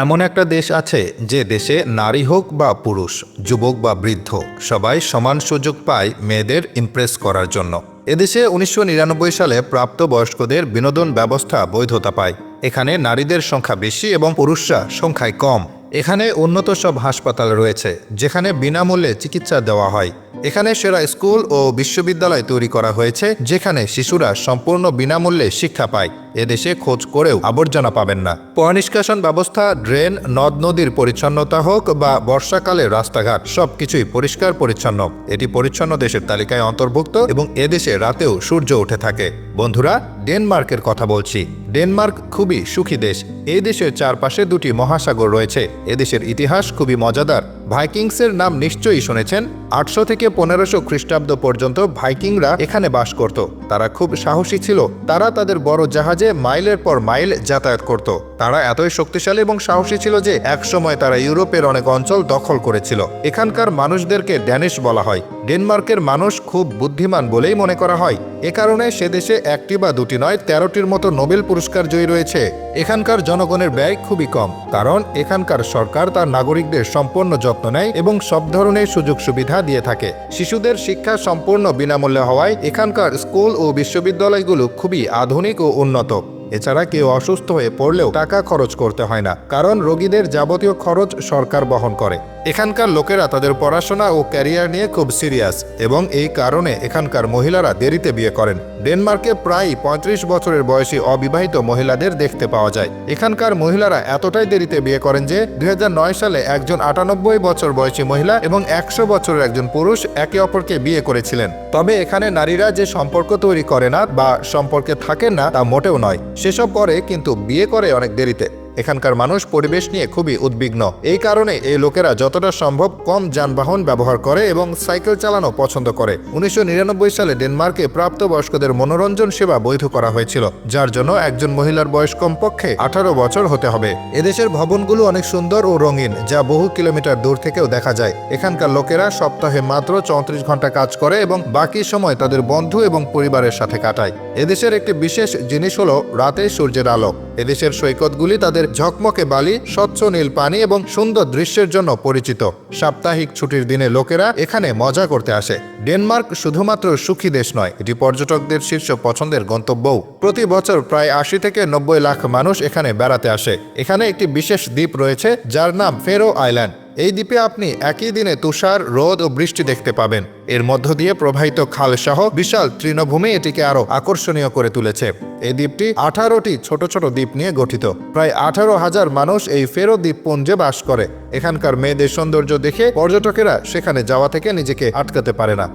এমন একটা দেশ আছে যে দেশে নারী হোক বা পুরুষ, যুবক বা বৃদ্ধ, সবাই সমান সুযোগ পায় মেয়েদের ইমপ্রেস করার জন্য। এদেশে উনিশশো নিরানব্বই সালে প্রাপ্তবয়স্কদের বিনোদন ব্যবস্থা বৈধতা পায়। এখানে নারীদের সংখ্যা বেশি এবং পুরুষরা সংখ্যায় কম। এখানে উন্নত সব হাসপাতাল রয়েছে, যেখানে বিনামূল্যে চিকিৎসা দেওয়া হয়। এখানে সেরা স্কুল ও বিশ্ববিদ্যালয় তৈরি করা হয়েছে, যেখানে শিশুরা সম্পূর্ণ বিনামূল্যে শিক্ষা পায়। এদেশে খোঁজ করেও আবর্জনা পাবেন না। পয়নিষ্কাশন ব্যবস্থা, ড্রেন, নদ নদীর পরিচ্ছন্নতা হোক বা বর্ষাকালে রাস্তাঘাট, সবকিছুই পরিষ্কার পরিচ্ছন্ন। এটি পরিচ্ছন্ন দেশের তালিকায় অন্তর্ভুক্ত এবং এদেশে রাতেও সূর্য উঠে থাকে। বন্ধুরা, ডেনমার্কের কথা বলছি। ডেনমার্ক খুবই সুখী দেশ। এই দেশের চারপাশে দুটি মহাসাগর রয়েছে। এদেশের ইতিহাস খুবই মজাদার। ভাইকিংসের নাম নিশ্চয়ই শুনেছেন। আটশো থেকে পনেরোশো খ্রিস্টাব্দ পর্যন্ত ভাইকিংরা এখানে বাস করত। তারা খুব সাহসী ছিল। তারা তাদের বড় জাহাজে মাইলের পর মাইল যাতায়াত করত। তারা এতই শক্তিশালী এবং সাহসী ছিল যে একসময় তারা ইউরোপের অনেক অঞ্চল দখল করেছিল। এখানকার মানুষদেরকে ড্যানিশ বলা হয়। ডেনমার্কের মানুষ খুব বুদ্ধিমান বলেই মনে করা হয়। এ কারণে সে দেশে একটি বা দুটি নয়, তেরোটির মতো নোবেল পুরস্কার জয়ী রয়েছে। এখানকার জনগণের ব্যয় খুবই কম, কারণ এখানকার সরকার তার নাগরিকদের সম্পূর্ণ যত্ন নেয় এবং সব ধরনের সুযোগ সুবিধা দিয়ে থাকে। শিশুদের শিক্ষা সম্পূর্ণ বিনামূল্যে হওয়ায় এখানকার স্কুল ও বিশ্ববিদ্যালয়গুলো খুবই আধুনিক ও উন্নত। এছাড়া কেউ অসুস্থ হয়ে পড়লেও টাকা খরচ করতে হয় না, কারণ রোগীদের যাবতীয় খরচ সরকার বহন করে। এখানকার লোকেরা তাদের পড়াশোনা ও ক্যারিয়ার নিয়ে খুব সিরিয়াস এবং এই কারণে এখানকার মহিলারা দেরিতে বিয়ে করেন। ডেনমার্কে প্রায় পঁয়ত্রিশ বছরের বয়সী অবিবাহিত মহিলাদের দেখতে পাওয়া যায়। এখানকার মহিলারা এতটাই দেরিতে বিয়ে করেন যে দুই হাজার নয় সালে একজন আটানব্বই বছর বয়সী মহিলা এবং একশো বছরের একজন পুরুষ একে অপরকে বিয়ে করেছিলেন। তবে এখানে নারীরা যে সম্পর্ক তৈরি করে না বা সম্পর্কে থাকেন না তা মোটেও নয়। সেসব করে কিন্তু বিয়ে করে অনেক দেরিতে। এখানকার মানুষ পরিবেশ নিয়ে খুবই উদ্বিগ্ন। এই কারণে এই লোকেরা যতটা সম্ভব কম যানবাহন ব্যবহার করে এবং সাইকেল চালানো পছন্দ করে। উনিশশো নিরানব্বই সালে ডেনমার্কে প্রাপ্তবয়স্কদের মনোরঞ্জন সেবা বৈধ করা হয়েছিল, যার জন্য একজন মহিলার বয়স কমপক্ষে আঠারো বছর হতে হবে। এদেশের ভবনগুলো অনেক সুন্দর ও রঙিন, যা বহু কিলোমিটার দূর থেকেও দেখা যায়। এখানকার লোকেরা সপ্তাহে মাত্র চৌত্রিশ ঘণ্টা কাজ করে এবং বাকি সময় তাদের বন্ধু এবং পরিবারের সাথে কাটায়। এদেশের একটি বিশেষ জিনিস হলো রাতে সূর্যের আলো। এদেশের সৈকতগুলি তাদের ঝকমকে বালি, স্বচ্ছ নীল পানি এবং সুন্দর দৃশ্যের জন্য পরিচিত। সাপ্তাহিক ছুটির দিনে লোকেরা এখানে মজা করতে আসে। ডেনমার্ক শুধুমাত্র সুখী দেশ নয়, এটি পর্যটকদের শীর্ষ পছন্দের গন্তব্যও। প্রতি বছর প্রায় আশি থেকে নব্বই লাখ মানুষ এখানে বেড়াতে আসে। এখানে একটি বিশেষ দ্বীপ রয়েছে, যার নাম ফেরো আইল্যান্ড। এই দ্বীপে আপনি একই দিনে তুষার, রোদ ও বৃষ্টি দেখতে পাবেন। এর মধ্য দিয়ে প্রবাহিত খাল সহ বিশাল তৃণভূমি এটিকে আরও আকর্ষণীয় করে তুলেছে। এই দ্বীপটি আঠারোটি ছোট ছোট দ্বীপ নিয়ে গঠিত। প্রায় আঠারো হাজার মানুষ এই ফেরো দ্বীপপুঞ্জে বাস করে। এখানকার মেয়েদের সৌন্দর্য দেখে পর্যটকেরা সেখানে যাওয়া থেকে নিজেকে আটকাতে পারে না।